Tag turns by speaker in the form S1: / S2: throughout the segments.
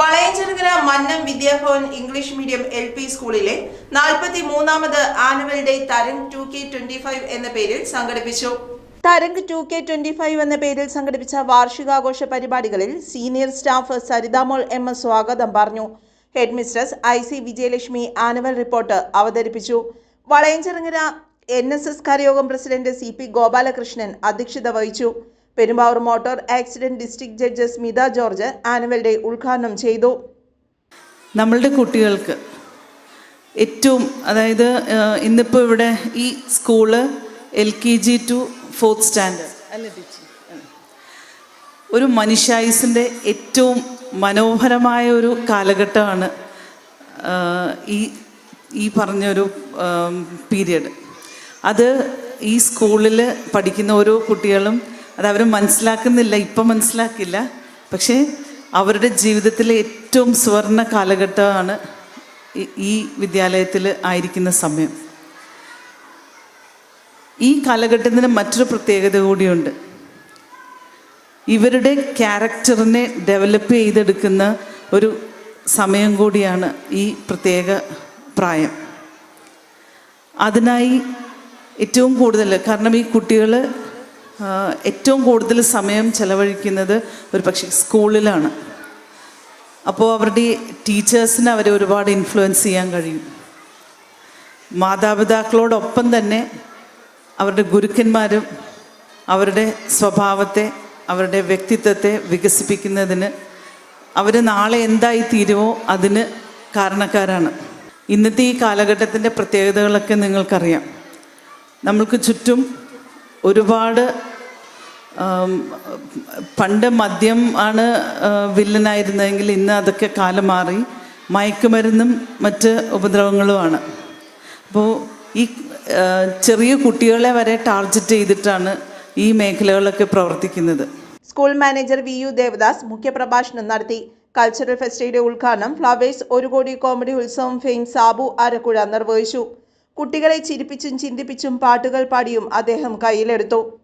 S1: Valayanchirangara Mannam Vidyabhavan English medium L P സ്കൂളിലെ നാൽപ്പത്തി മൂന്നാമത് annual day Tarang two K twenty five എന്ന പേരിൽ സംഘടിപ്പിച്ചു. Tarang two K twenty five എന്ന പേരിൽ സംഘടിപ്പിച്ച വാർഷികാഘോഷ പരിപാടികളിൽ senior staff Sarithamol M S സ്വാഗതം പറഞ്ഞു. Head mistress I C Vijayalakshmi annual report അവതരിപ്പിച്ചു. Valayanchirangara N S S കരയോഗം president C P Gopalakrishnan അധ്യക്ഷത വഹിച്ചു. Perumbavoor motor accident district judge Smitha George annual day ഉദ്ഘാടനം ചെയ്തു.
S2: നമ്മളുടെ കുട്ടികൾക്ക് ഏറ്റവും അതായത് ഇന്നിപ്പോൾ ഇവിടെ ഈ school L K G to fourth standard. അല്ലേ ഒരു മനുഷ്യായുസിന്റെ ഏറ്റവും മനോഹരമായ ഒരു കാലഘട്ടമാണ് ഈ ഈ പറഞ്ഞൊരു പീരിയഡ്. അത് ഈ സ്കൂളിൽ പഠിക്കുന്ന ഓരോ കുട്ടികളും അത് അവർ മനസ്സിലാക്കുന്നില്ല ഇപ്പം മനസ്സിലാക്കില്ല പക്ഷേ അവരുടെ ജീവിതത്തിലെ ഏറ്റവും സുവർണ കാലഘട്ടമാണ് ഈ വിദ്യാലയത്തിൽ ആയിരിക്കുന്ന സമയം. ഈ കാലഘട്ടത്തിന് മറ്റൊരു പ്രത്യേകത കൂടിയുണ്ട്. ഇവരുടെ ക്യാരക്ടറിനെ ഡെവലപ്പ് ചെയ്തെടുക്കുന്ന ഒരു സമയം കൂടിയാണ് ഈ പ്രത്യേക പ്രായം. അതിനായി ഏറ്റവും കൂടുതൽ കാരണം ഈ കുട്ടികൾ ഏറ്റവും കൂടുതൽ സമയം ചെലവഴിക്കുന്നത് ഒരു പക്ഷേ സ്കൂളിലാണ്. അപ്പോൾ അവരുടെ ടീച്ചേഴ്സിനെ അവരെ ഒരുപാട് ഇൻഫ്ലുവൻസ് ചെയ്യാൻ കഴിയും. മാതാപിതാക്കളോടൊപ്പം തന്നെ അവരുടെ ഗുരുക്കന്മാരും അവരുടെ സ്വഭാവത്തെ അവരുടെ വ്യക്തിത്വത്തെ വികസിപ്പിക്കുന്നതിന് അവർ നാളെ എന്തായി തീരുമോ അതിന് കാരണക്കാരാണ്. ഇന്നത്തെ ഈ കാലഘട്ടത്തിന്റെ പ്രത്യേകതകളൊക്കെ നിങ്ങൾക്കറിയാം. നമ്മൾക്ക് ചുറ്റും ഒരുപാട് പണ്ട് മദ്യം ആണ് വില്ലനായിരുന്നതെങ്കിൽ ഇന്ന് അതൊക്കെ കാലം മാറി. മയക്കുമരുന്നും മറ്റ് ഉപദ്രവങ്ങളുമാണ് അപ്പോൾ ഈ ചെറിയ കുട്ടികളെ വരെ ടാർഗറ്റ് ചെയ്തിട്ടാണ് ഈ മേഖലകളൊക്കെ പ്രവർത്തിക്കുന്നത്.
S1: School manager V U Devadas മുഖ്യപ്രഭാഷണം നടത്തി. കൾച്ചറൽ ഫെസ്റ്റിയുടെ ഉദ്ഘാടനം ഫ്ലവേഴ്സ് ഒരു കോടി കോമഡി ഉത്സവം ഫെയിം സാബു ആരക്കുഴ നിർവഹിച്ചു. കുട്ടികളെ ചിരിപ്പിച്ചും ചിന്തിപ്പിച്ചും പാട്ടുകൾ പാടിയും അദ്ദേഹം കയ്യിലെടുത്തു.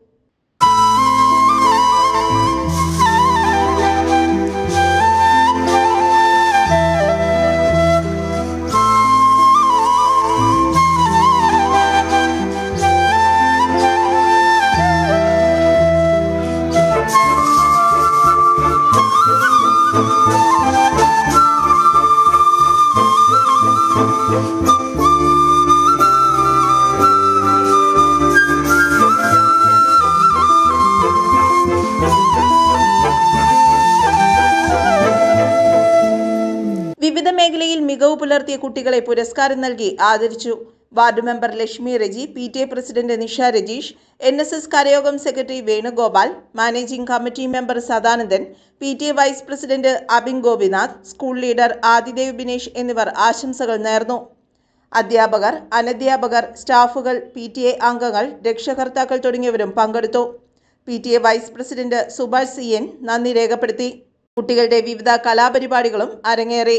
S1: മേഖലയിൽ മികവ് പുലർത്തിയ കുട്ടികളെ പുരസ്കാരം നൽകി ആദരിച്ചു. Ward member Lakshmi Reji P T A president Nisha Rajeesh N S S കരയോഗം secretary Venugopal managing committee member Sadanandan P T A vice president Abin Gopinath school leader Adidev Binesh എന്നിവർ ആശംസകൾ നേർന്നു. അധ്യാപകർ അനധ്യാപകർ സ്റ്റാഫുകൾ പി ടി എ അംഗങ്ങൾ രക്ഷകർത്താക്കൾ തുടങ്ങിയവരും പങ്കെടുത്തു. P T A vice president Subhash C N നന്ദി രേഖപ്പെടുത്തി. കുട്ടികളുടെ വിവിധ കലാപരിപാടികളും അരങ്ങേറി.